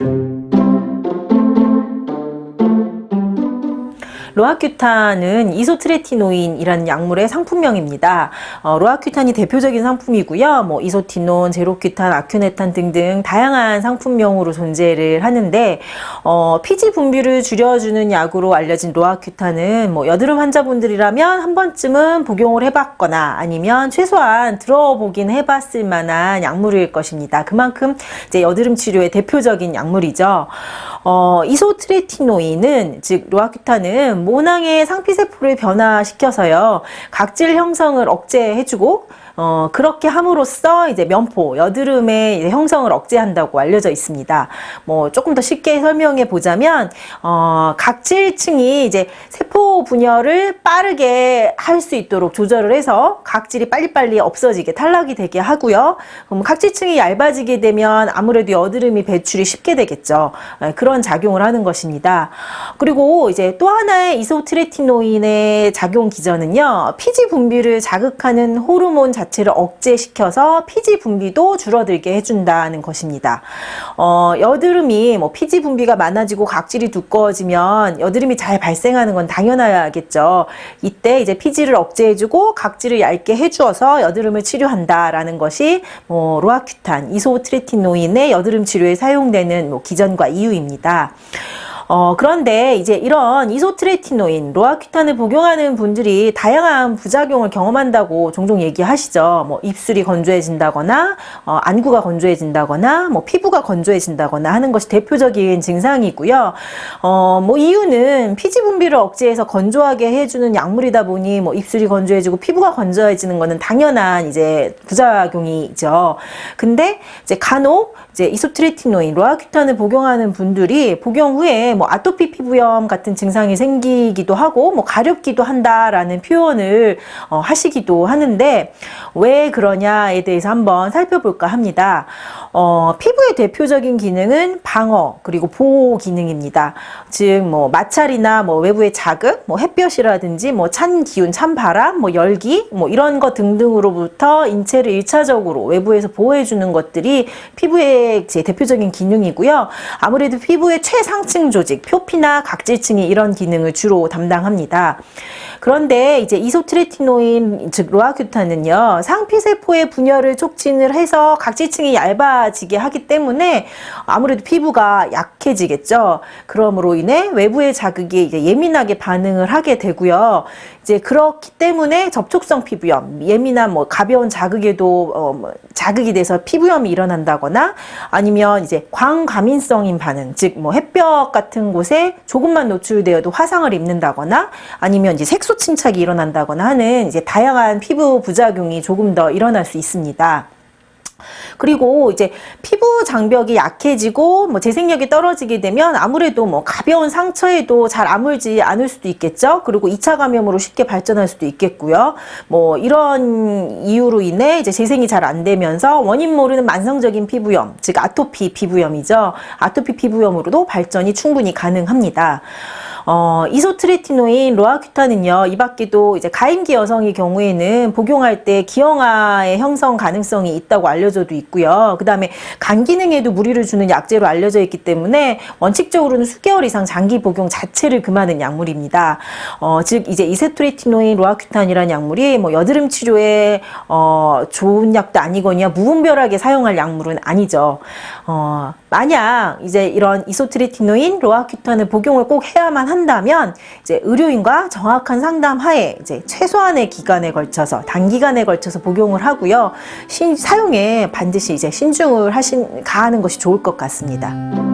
thank you. 로아큐탄은 이소트레티노인이라는 약물의 상품명입니다. 어, 로아큐탄이 대표적인 상품이고요. 뭐 이소티논, 제로큐탄, 아큐네탄 등등 다양한 상품명으로 존재를 하는데 어, 피지 분비를 줄여주는 약으로 알려진 로아큐탄은 뭐 여드름 환자분들이라면 한 번쯤은 복용을 해봤거나 아니면 최소한 들어보긴 해봤을 만한 약물일 것입니다. 그만큼 이제 여드름 치료의 대표적인 약물이죠. 어, 이소트레티노인은 즉 로아큐탄은 모낭의 상피세포를 변화시켜서요. 각질 형성을 억제해주고 어, 그렇게 함으로써 이제 면포, 여드름의 이제 형성을 억제한다고 알려져 있습니다. 뭐 조금 더 쉽게 설명해 보자면 어, 각질층이 이제 세포 분열을 빠르게 할 수 있도록 조절을 해서 각질이 빨리빨리 없어지게 탈락이 되게 하고요. 그럼 각질층이 얇아지게 되면 아무래도 여드름이 배출이 쉽게 되겠죠. 예, 그런 작용을 하는 것입니다. 그리고 이제 또 하나의 이소트레티노인의 작용 기전은요. 피지 분비를 자극하는 호르몬 자체 를 억제시켜서 피지 분비도 줄어들게 해준다는 것입니다. 어, 여드름이 뭐 피지 분비가 많아지고 각질이 두꺼워지면 여드름이 잘 발생하는 건 당연하겠죠. 이때 이제 피지를 억제해주고 각질을 얇게 해주어서 여드름을 치료한다라는 것이 뭐 로아큐탄, 이소트레티노인의 여드름 치료에 사용되는 뭐 기전과 이유입니다. 어, 그런데 이제 이런 이소트레티노인, 로아큐탄을 복용하는 분들이 다양한 부작용을 경험한다고 종종 얘기하시죠. 뭐 입술이 건조해진다거나, 어, 안구가 건조해진다거나, 뭐 피부가 건조해진다거나 하는 것이 대표적인 증상이고요. 어, 뭐 이유는 피지 분비를 억제해서 건조하게 해주는 약물이다 보니 뭐 입술이 건조해지고 피부가 건조해지는 거는 당연한 이제 부작용이죠. 근데 이제 간혹 이제 이소트레티노인, 로아큐탄을 복용하는 분들이 복용 후에 뭐 아토피 피부염 같은 증상이 생기기도 하고 뭐 가렵기도 한다라는 표현을 어, 하시기도 하는데 왜 그러냐에 대해서 한번 살펴볼까 합니다. 어, 피부의 대표적인 기능은 방어 그리고 보호 기능입니다. 즉 뭐 마찰이나 뭐 외부의 자극, 뭐 햇볕이라든지 뭐 찬 기운, 찬 바람, 뭐 열기, 뭐 이런 것 등등으로부터 인체를 일차적으로 외부에서 보호해 주는 것들이 피부의 제 대표적인 기능이고요. 아무래도 피부의 최상층 조직, 표피나 각질층이 이런 기능을 주로 담당합니다. 그런데 이제 이소트레티노인 즉 로아큐탄은요 상피세포의 분열을 촉진을 해서 각질층이 얇아 지게 하기 때문에 아무래도 피부가 약해지겠죠. 그러므로 인해 외부의 자극에 이제 예민하게 반응을 하게 되고요. 이제 그렇기 때문에 접촉성 피부염, 예민한 뭐 가벼운 자극에도 어, 뭐 자극이 돼서 피부염이 일어난다거나 아니면 이제 광과민성인 반응, 즉 뭐 햇볕 같은 곳에 조금만 노출되어도 화상을 입는다거나 아니면 이제 색소 침착이 일어난다거나 하는 이제 다양한 피부 부작용이 조금 더 일어날 수 있습니다. 그리고 이제 피부 장벽이 약해지고 뭐 재생력이 떨어지게 되면 아무래도 뭐 가벼운 상처에도 잘 아물지 않을 수도 있겠죠. 그리고 2차 감염으로 쉽게 발전할 수도 있겠고요. 뭐 이런 이유로 인해 이제 재생이 잘 안 되면서 원인 모르는 만성적인 피부염, 즉 아토피 피부염이죠. 아토피 피부염으로도 발전이 충분히 가능합니다. 어, 이소트레티노인 로아큐탄은요, 이 밖에도 이제 가임기 여성의 경우에는 복용할 때 기형아의 형성 가능성이 있다고 알려져도 있고요. 그 다음에 간 기능에도 무리를 주는 약제로 알려져 있기 때문에 원칙적으로는 수개월 이상 장기 복용 자체를 금하는 약물입니다. 어, 즉, 이제 이소트레티노인 로아큐탄이라는 약물이 뭐 여드름 치료에 어, 좋은 약도 아니거니와 무분별하게 사용할 약물은 아니죠. 어, 만약 이제 이런 이소트레티노인 로아큐탄을 복용을 꼭 해야만 한 다면 이제 의료인과 정확한 상담 하에 이제 최소한의 기간에 걸쳐서 단기간에 걸쳐서 복용을 하고요. 신, 사용에 반드시 이제 신중을 하신 가하는 것이 좋을 것 같습니다.